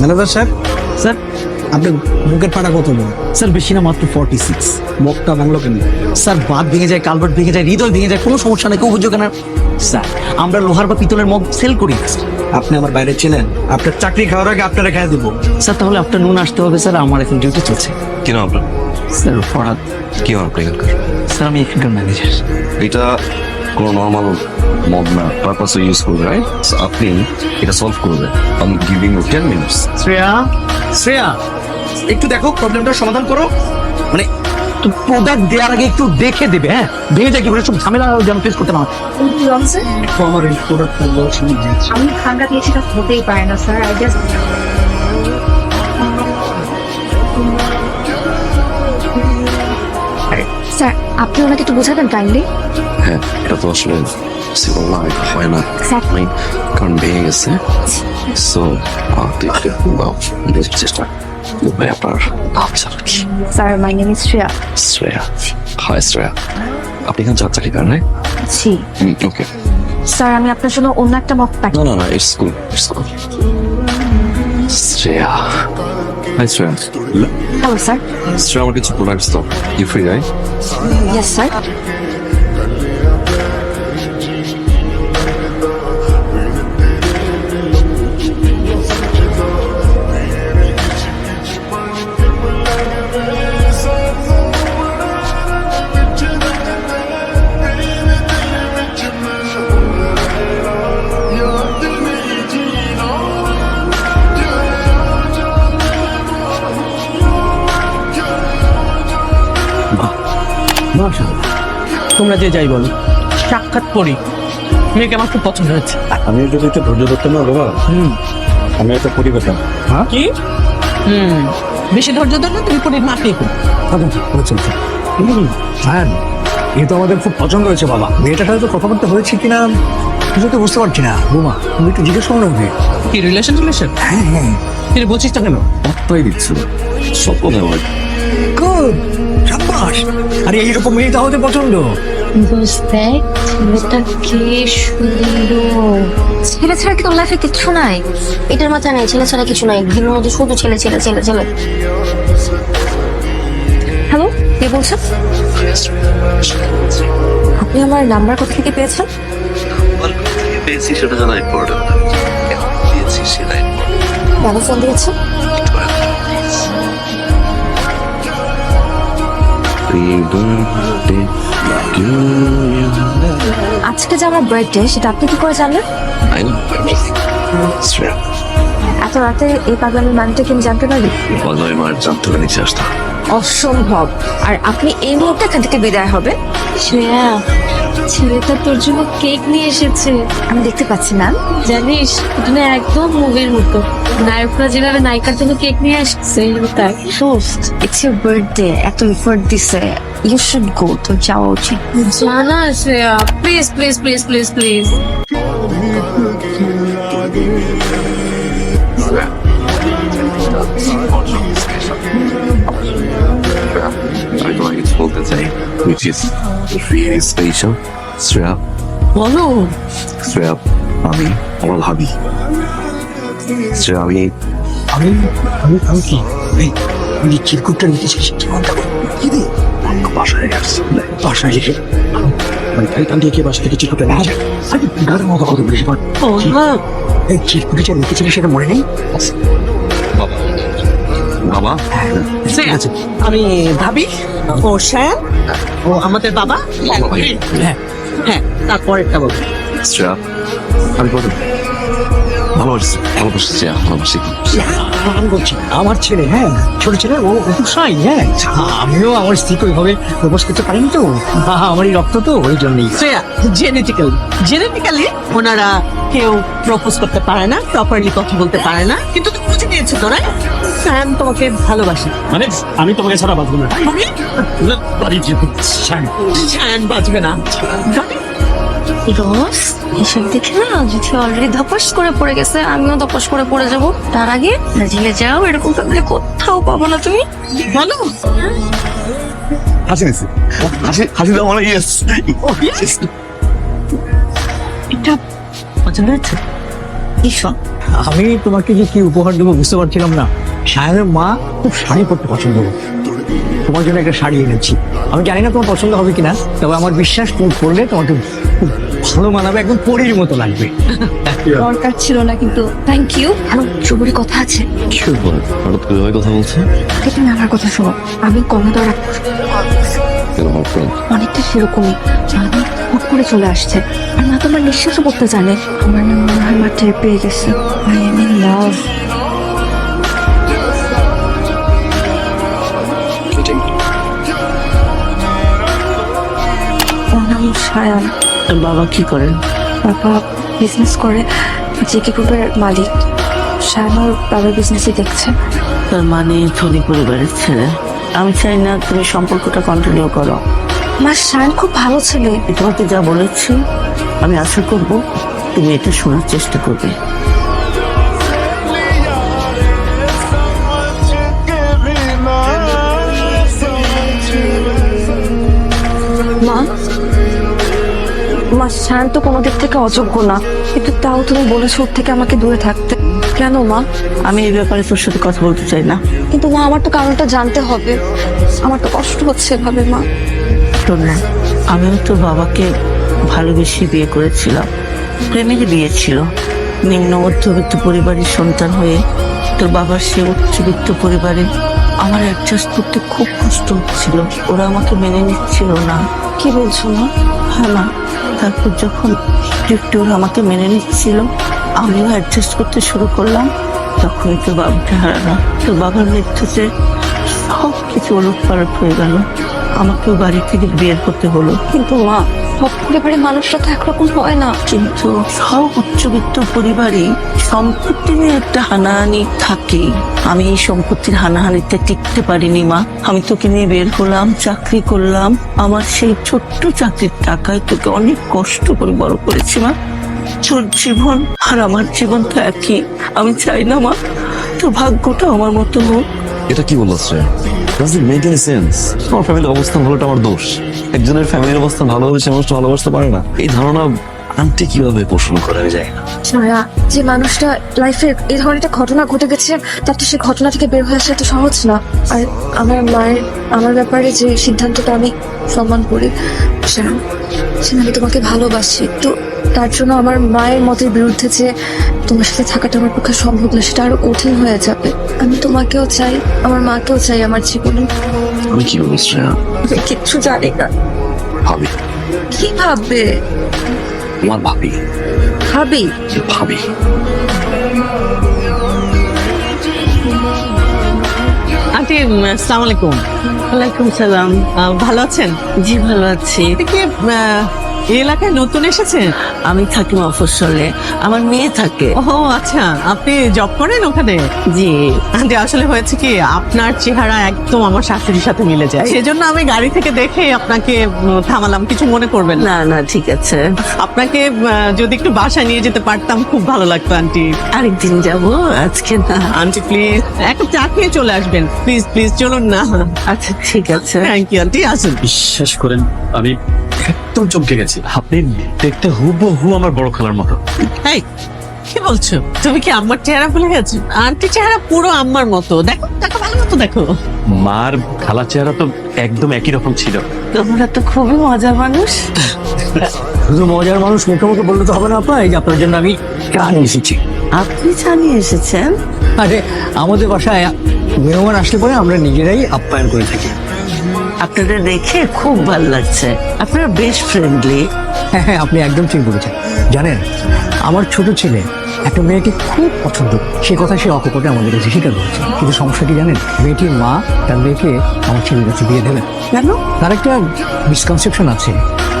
Manager সাহেব? Sir. আপনার বুকের পাটা কত বড়? স্যার বেশি না মাত্র ফর্টি সিক্স মগটা ভাঙলো কেন? স্যার বাদ ভেঙে যায় কালভার্ট ভেঙে যায় হৃদয় ভেঙে যায় কোনো সমস্যা নেই কেউ বুঝো কেন স্যার আমরা লোহার বা পিতলের মগ সেল করি না, আপনি আমার বাইরে ছিলেন। আপনার চাকরি খাওয়ার আগে আপনারা খেয়ে দিব। স্যার তাহলে আপনার নুন আসতে হবে স্যার আমার এখন ডিউটি চলছে। কি নাম আপনার? স্যার ফরাদ কি আপনার স্যার আমি এখানকার ম্যানেজার এটা কোনো নর্মাল মব না পারপাসে ইউজ করবে রাইট আপনি এটা সলভ করবেন আমি giving you ten minutes Shreya Shreya একটু দেখো প্রবলেমটা সমাধান করো। মানে প্রোডাক্ট দেওয়ার আগে একটু দেখে দেবে হ্যাঁ? ভেঙে যায় কি করে সব ঝামেলা যেন ফেস করতে না। আমার এই প্রোডাক্টটা আমি ঠান্ডা দিয়ে সেটা হতেই পারে না স্যার আই জাস্ট স্যার আপনি ওনাকে একটু বোঝাবেন কাইন্ডলি হ্যাঁ এটা তো আসলে এটা হয় না। কারণ ভেঙে গেছে। সো বোঝার চেষ্টা। ভাই আপনার নাম স্যার কি? Sir my name is Shreya Shreya hi Shreya আপনি এখানে চার চাকরি করেন জি। ওকে স্যার আমি আপনার জন্য অন্য একটা মক প্যাক না না না it's cool it's cool Shreya hi Shreya hello sir Shreya আমার কিছু প্রোডাক্টস দাও। You free right yes sir তোমরা যে যাই বলো সাক্ষাৎ পড়ি। মেয়েকে আমার খুব পছন্দ হয়েছে। আমি যদি একটু ধৈর্য ধরতাম না বাবা? হুম। আমি একটা পরি পেতাম হ্যাঁ? কি? হুম। বেশি ধৈর্য ধরলে তুমি পরে মাটিয়ে করো চলছে হ্যাঁ এ তো আমাদের খুব পছন্দ হয়েছে বাবা। মেয়েটার সাথে তো কথাবার্তা হয়েছে কিনা কিছু তো বুঝতে পারছি না। বোমা তুমি একটু জিজ্ঞেস করো না ওকে। কি রিলেশন রিলেশন হ্যাঁ হ্যাঁ। কিন্তু বলছিস না কেন পাত্তাই দিচ্ছ না। সব কথা আমার গুড সাব্বাস আরে এইরকম মেয়ে তাহলে পছন্দ। দেখ ছেলেটা কি সুন্দর। ছেলে ছাড়া কি তোর লাইফে কিচ্ছু নাই? এটার মাথায় নাই ছেলে ছাড়া কিছু নাই। ঘরের মধ্যে শুধু ছেলে ছেলে ছেলে ছেলে। হ্যালো কে বলছেন আপনি আমার নাম্বার কোথা থেকে পেয়েছেন? পেয়েছি সেটা জানা ইম্পর্টেন্ট পেয়েছি ফোন দিয়েছেন আজকে যে আমার বার্থডে সেটা আপনি কি করে জানলেন? এত রাতে এই পাগলামির মানটা কি আমি জানতে পারি? মার জানতে পারি অসম্ভব। আর আপনি এই মুহূর্তে এখান থেকে বিদায় হবে শ্রেয়া ছেলেটা তোর জন্য কেক নিয়ে এসেছে। আমি দেখতে পাচ্ছি না জানিস না একদম মুভির মতো। নায়করা যেভাবে নায়িকার জন্য কেক নিয়ে আসছে তাই দোস্ত ইটস ইউর বার্থডে এত এফোর্ট দিছে। ইউ শুড গো তো যাওয়া উচিত। জানা Shreya please please please please please আমি তোমাকে কিছু বলতে চাই which is really special Shreya বলো শ্রেয়া আমি আমার ভাবি শ্রেয়া আমি আমি আমি আমি কি আমি চিরকুটটা নিতে চাইছি কি মনটা রে বাসায় আসছি বাসায় এসে মানে এখান থেকে বাসা থেকে চিরকুটটা নিয়ে যায় মতো কথা বলিস এই চিরকুটে যা লিখেছিলি সেটা মনে নেই বাবা বাবা? শ্রেয়া আমি ভাবি ও শ্যাম ও আমাদের বাবা। হ্যাঁ। হ্যাঁ তারপরেরটা বল। শ্রেয়া আমি বলি ভালোবাসি ভালোবাসি ভালোবাসি। আমি বলছি আমার ছেলে হ্যাঁ ছোট ছেলে ও সাই হ্যাঁ। আমিও আমার স্ত্রীকে ওইভাবে প্রপোজ করতে পারিনি তো। আমারই রক্ত তো ওই জন্যই। শ্রেয়া জেনেটিক্যাল জেনেটিক্যালি ওনারা কেউ প্রপোজ করতে পারে না প্রপারলি কথা বলতে পারে না কিন্তু তুমি বুঝে নিয়েছো তো রাইট স্যাম তোমাকে ভালোবাসে। মানে আমি তোমাকে ছাড়া বাঁচবো না। বাড়ি যেতে বাঁচবে না। রস এসব দেখে না যদি অলরেডি ধপাস করে পড়ে গেছে আমিও ধপাস করে পড়ে যাব। তার আগে ব্রাজিলে যাও এরকম তাহলে কোথাও পাবো না তুমি। বলো। হাসি নিছি। হাসি হাসি দাও মানে ইয়েস এটা পছন্দ হয়েছে? আমি তোমাকে যে কি উপহার দেবো বুঝতে পারছিলাম না। সায়নের মা খুব শাড়ি পরতে পছন্দ করে। তোমার জন্য একটা শাড়ি এনেছি। আমি জানি না তোমার পছন্দ হবে কিনা তবে আমার বিশ্বাস তুমি পরলে তোমাকে খুব ভালো মানাবে একদম পরীর মতো লাগবে। দরকার ছিল না কিন্তু থ্যাংক ইউ আমার জরুরি কথা আছে। কি ব্যাপার হঠাৎ করে এভাবে কথা বলছে? তুমি আমার কথা শোনো। আমি আমার অনেকটা সেরকমই। হুট করে চলে আসছে। আর মা তোমার নিঃশ্বাসও করতে জানে। আমার না মনে হয় মা টের পেয়ে গেছে। আই সায়ান বাবা কি করেন বাবা বিজনেস করে জিকে গ্রুপের মালিক। সায়ান ওর বাবার বিজনেসই দেখছে। তার মানে ধনী পরিবারের ছেলে। আমি চাই না তুমি সম্পর্কটা কন্টিনিউ করো। মা শান খুব ভালো ছেলে। তোমাকে যা বলেছি আমি আশা করব তুমি এটা শোনার চেষ্টা করবে। মা শায়ন তো কোনো দিক থেকে অযোগ্য না। কিন্তু তাও তুমি বলেছ ওর থেকে আমাকে দূরে থাকতে। কেন মা? আমি এই ব্যাপারে তোর সাথে কথা বলতে চাই না। কিন্তু মা আমার তো কারণটা জানতে হবে। আমার তো কষ্ট হচ্ছে এভাবে মা। শোন না আমিও তোর বাবাকে ভালোবেসে বিয়ে করেছিলাম। প্রেমের বিয়ে ছিল। নিম্ন মধ্যবিত্ত পরিবারের সন্তান হয়ে তোর বাবার সে উচ্চবিত্ত পরিবারে আমার অ্যাডজাস্ট করতে খুব কষ্ট হচ্ছিল। ওরা আমাকে মেনে নিচ্ছিল না। কি বলছো মা? মা তারপর যখন একটু আমাকে মেনে নিচ্ছিল, আমিও অ্যাডজাস্ট করতে শুরু করলাম। তখনই তো বাবাকে হারালাম। তো বাবার মৃত্যুতে সব কিছু ওলট পালট হয়ে গেল। আমাকেও বাড়ি থেকে বের করতে হলো। কিন্তু মা সব পরিবারের মানুষরা তো একরকম হয় না। কিন্তু সব উচ্চবিত্ত পরিবারই সম্পত্তি নিয়ে একটা হানাহানি থাকে। আমি এই সম্পত্তির হানাহানিতে টিকতে পারিনি মা। আমি তোকে নিয়ে বের হলাম চাকরি করলাম। আমার সেই ছোট্ট চাকরির টাকায় তোকে অনেক কষ্ট করে বড় করেছি মা। তোর জীবন আর আমার জীবন তো একই। আমি চাই না মা। তোর ভাগ্যটা আমার মতো হোক। এটা কি বলল Shreya? Does it make any sense আমার ফ্যামিলির অবস্থান ভালোটা আমার দোষ। একজনের ফ্যামিলির অবস্থান ভালো হলে সে মানুষটা ভালোবাসতে পারে না। এই ধারণা আন্টি কীভাবে পোষণ করে জানি না। ছায়া, যে মানুষটা লাইফে এই ধরনের একটা ঘটনা ঘটে গেছে, তার তো সেই ঘটনা থেকে বের হয়ে আসা এত সহজ না। আর আমার মায়ের, আমার ব্যাপারে যে সিদ্ধান্তটা আমি সম্মান করি সেটা আমি তোমাকে ভালোবাসি। তো তার জন্য আমার মায়ের মতের বিরুদ্ধে যে তোমার সাথে থাকাটা আমার পক্ষে সম্ভব না সেটা আরও কঠিন হয়ে যাবে। আমি তোমাকেও চাই আমার মাকেও চাই আমার জীবনে। আমি কি বলব শ্রেয়া? কিচ্ছু জানি না। ভাবি। কি ভাববে? আমার ভাবি। ভাবি? ভাবি। আন্টি আসসালামু আলাইকুম। ওয়ালাইকুম সালাম। ভালো আছেন? জি ভালো আছি। এই এলাকায় নতুন এসেছেন আমি থাকি মফস্বলে। আমার মেয়ে থাকে। ও আচ্ছা। আপনি জব করেন ওখানে? জি। আন্টি আসলে হয়েছে কি আপনার চেহারা একদম আমার শাশুড়ির সাথে মিলে যায়। সেজন্য আমি গাড়ি থেকে দেখে আপনাকে থামালাম। কিছু মনে করবেন না। না না ঠিক আছে। আপনাকে যদি একটু বাসায় নিয়ে যেতে পারতাম খুব ভালো লাগতো আন্টি। আরেকদিন যাব আজকে না। আন্টি প্লিজ একটা চা খেয়ে চলে আসবেন। প্লিজ প্লিজ চলুন না। আচ্ছা ঠিক আছে। থ্যাংক ইউ আন্টি আসুন। বিশ্বাস করেন আমি একদম চমকে গেছি। আপনি দেখতে হুবহু আমার বড় খেলার মতো। এই কি বলছো? তুমি কি আম্মার চেহারা ভুলে গেছো? আন্টি চেহারা পুরো আম্মার মতো। দেখো দেখো ভালো মতো দেখো। মার খালার চেহারা তো একদম একই রকম ছিল। তোমরা তো খুবই মজার মানুষ। শুধু মজার মানুষ মুখে মুখে বললে তো হবে না আপা। এই যে আপনার জন্য আমি চা নিয়ে এসেছি। আপনি জানিয়ে এসেছেন? আরে আমাদের বাসায় মেহমান আসলে পরে আমরা নিজেরাই আপ্যায়ন করে থাকি। আপনাদের দেখে খুব ভালো লাগছে। আপনারা বেশ ফ্রেন্ডলি হ্যাঁ হ্যাঁ আপনি একদম ঠিক বলেছেন। জানেন, আমার ছোট ছেলে একটা মেয়েকে খুব পছন্দ। সে কথা সে অকপটে আমাদের কাছে স্বীকার করেছে। কিন্তু সমস্যা কি জানেন? মেয়েটির মা তার মেয়েকে আমার ছেলের কাছে দিয়ে দেবেন। কেন? তার একটা মিসকনসেপশন আছে।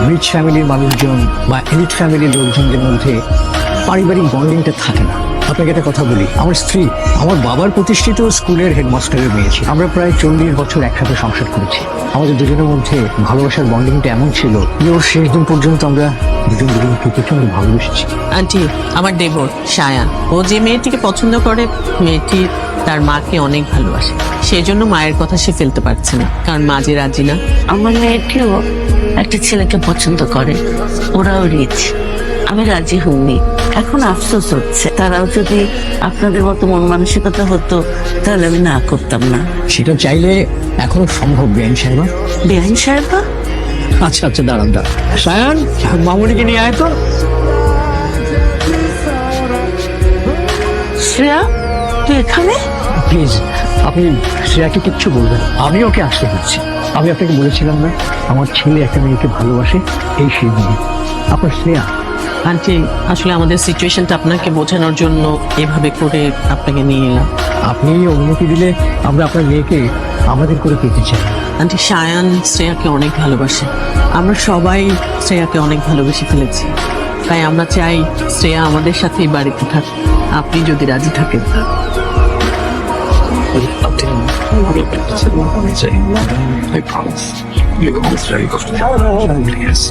রিচ ফ্যামিলির মানুষজন বা এলিট ফ্যামিলির লোকজনদের মধ্যে পারিবারিক বন্ডিংটা থাকে না। আপনাকে একটা কথা বলি। আমার স্ত্রী আমার বাবার প্রতিষ্ঠিত স্কুলের হেডমাস্টারের মেয়ে ছিল। আমরা প্রায় চল্লিশ বছর একসাথে সংসার করেছি। আমাদের দুজনের মধ্যে ভালোবাসার বন্ডিংটা এমন ছিল যে ওর শেষ দিন পর্যন্ত আমরা দুজন দুজনকে প্রচণ্ড ভালোবেসেছি। আন্টি আমার দেবর সায়ান ও যে মেয়েটিকে পছন্দ করে মেয়েটি তার মাকে অনেক ভালোবাসে। সেই জন্য মায়ের কথা সে ফেলতে পারছে না কারণ মা যে রাজি না। আমার মেয়েটিও একটা ছেলেকে পছন্দ করে। ওরাও রিচ আমি রাজি হইনি। এখন আফসোস হচ্ছে। তারাও যদি আপনাদের মতো মন মানসিকতা হতো তাহলে আমি না করতাম না। সেটা চাইলে এখনও সম্ভব বেআইন সাহেবা? বেআইন সাহেবা? আচ্ছা আচ্ছা দাঁড়ান দাঁড়ান। সায়ান মামুনিকে নিয়ে আয় তো। শ্রেয়া তুই এখানে? প্লিজ আপনি শ্রেয়াকে কিচ্ছু বলবেন। আমি ওকে আসতে দিচ্ছি। আমি আপনাকে বলেছিলাম না আমার ছেলে একটা মেয়েকে ভালোবাসে এই সেই আপনার শ্রেয়া? আন্টি আসলে আমাদের সিচুয়েশনটা আপনাকে বোঝানোর জন্য এভাবে করে আপনাকে নিয়ে এলাম। আপনি অনুমতি দিলে আমরা আপনার মেয়েকে আমাদের করে পেতে চাই। আন্টি সায়ান শ্রেয়াকে অনেক ভালোবাসে। আমরা সবাই শ্রেয়াকে অনেক ভালোবেসে ফেলেছি। তাই আমরা চাই শ্রেয়া আমাদের সাথেই বাড়িতে থাক। আপনি যদি রাজি থাকেন। I promise. You're very comfortable. Yes.